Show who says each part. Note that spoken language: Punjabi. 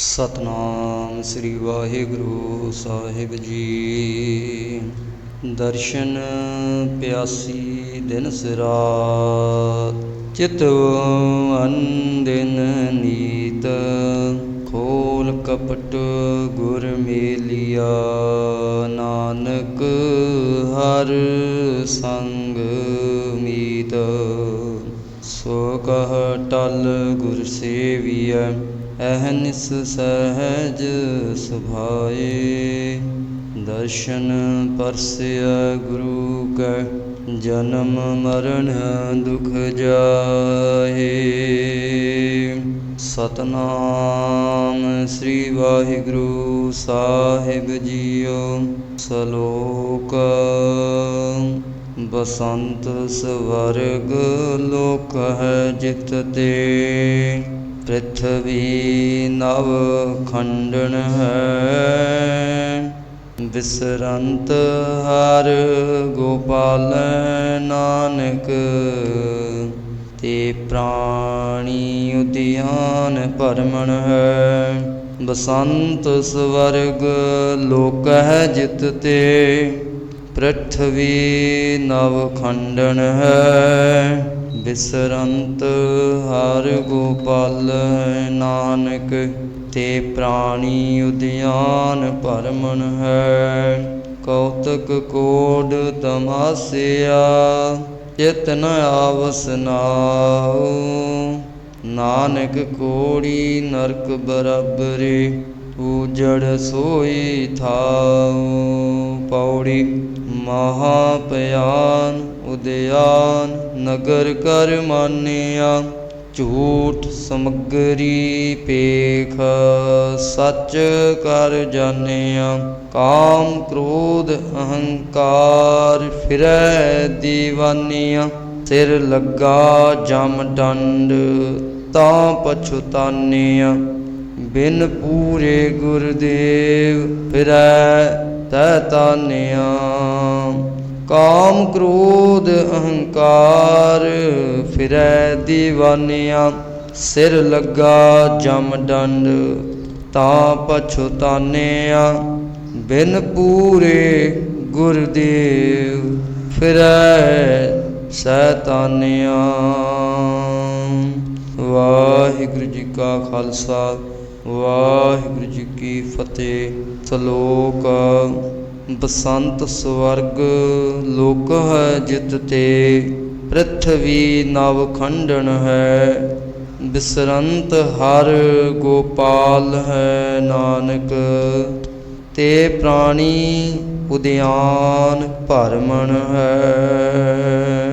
Speaker 1: ਸਤਨਾਮ ਸ੍ਰੀ ਵਾਹਿਗੁਰੂ ਸਾਹਿਬ ਜੀ। ਦਰਸ਼ਨ ਪਿਆਸੀ ਦਿਨ ਸਰਾ ਚਿਤ ਅਨ ਦਿਨ ਨੀਤ, ਖੋਲ ਕਪਟ ਗੁਰ ਮੇਲਿਆ। ਨਾਨਕ ਹਰ ਸੰਗ ਮੀਤ, ਸੋ ਕਹ ਟਲ ਗੁਰ ਸੇਵੀਐ। ਅਹਨਿਸ ਸਹਜ ਸੁਭਾਏ, ਦਰਸ਼ਨ ਪਰਸਿਆ ਗੁਰੂ ਕੈ, ਜਨਮ ਮਰਨ ਦੁਖ ਜਾਏ। ਸਤਨਾਮ ਸ੍ਰੀ ਵਾਹਿਗੁਰੂ ਸਾਹਿਬ ਜੀਓ, ਸਲੋਕ। ਬਸੰਤ ਸਵਰਗ ਲੋਕ ਹੈ ਜਿਤ ਤੇ। ਪ੍ਰਿਥਵੀ ਨਵ ਖੰਡਨ ਹੈ। ਬਿਸਰੰਤ ਹਰ ਗੋਪਾਲ ਨਾਨਕ, ਤੇ ਪ੍ਰਾਣੀ ਉਦਿਆਨ ਪਰਮਣ ਹੈ। ਬਸੰਤ ਸਵਰਗ ਲੋਕ ਹੈ ਜਿਤ ਤੇ। ਪ੍ਰਿਥਵੀ ਨਵ ਖੰਡਨ ਹੈ, ਬਿਸਰੰਤ ਹਰ ਗੋਪਾਲ ਨਾਨਕ ਤੇ ਪ੍ਰਾਣੀ ਉਦਿਆਨ ਪਰਮਨ ਹੈ। ਕੌਤਕ ਕੋਡ ਤਮਾਸਿਆ ਚਿਤ ਆਵਸ ਨਾਉ। ਨਾਨਕ ਕੋੜੀ ਨਰਕ ਬਰਾਬਰੇ ਪੂਜੜ ਸੋਈ ਥਾਉ। ਪੌੜੀ ਮਹਾ ਪਿਆਨ ਉਦਿਆਨ ਨਗਰ ਕਰ ਮਾਨਿਆ, ਝੂਠ ਸਮਗਰੀ ਪੇਖ ਸੱਚ ਕਰ ਜਾਣਿਆ, ਕਾਮ ਕ੍ਰੋਧ ਅਹੰਕਾਰ ਫਿਰੈ ਦੀਵਾਨੀਆਂ, ਸਿਰ ਲੱਗਾ ਜਮ ਡੰਡ ਤਾਂ ਪਛੁਤਾਨੀਆਂ, ਬਿਨ ਪੂਰੇ ਗੁਰਦੇਵ ਫਿਰੈ ਤੈ ਤਾਨਿਆ, ਕਾਮ ਕ੍ਰੋਧ ਅਹੰਕਾਰ, ਫਿਰੈ دیਵਾਨਿਆ ਸਿਰ ਲੱਗਾ ਜਮ ਡੰਡ, ਤਾਂ ਪਛੁਤਾਨਿਆ ਬਿਨ ਪੂਰੇ ਗੁਰਦੇਵ, ਫਿਰੈ ਸੈਤਾਨਿਆ ਵਾਹਿਗੁਰੂ ਜੀ ਕਾ ਖਾਲਸਾ। ਵਾਹਿਗੁਰੂ ਜੀ ਕੀ ਫਤਿਹ। ਸ਼ਲੋਕ, ਬਸੰਤ ਸਵਰਗ, ਲੋਕ ਹੈ ਜਿਤ ਤੇ ਪ੍ਰਿਥਵੀ ਨਵ ਖੰਡਨ ਹੈ, ਬਿਸਰੰਤ ਹਰ ਗੋਪਾਲ ਹੈ ਨਾਨਕ, ਤੇ ਪ੍ਰਾਣੀ ਉਦਿਆਨ ਭਰਮਣ ਹੈ।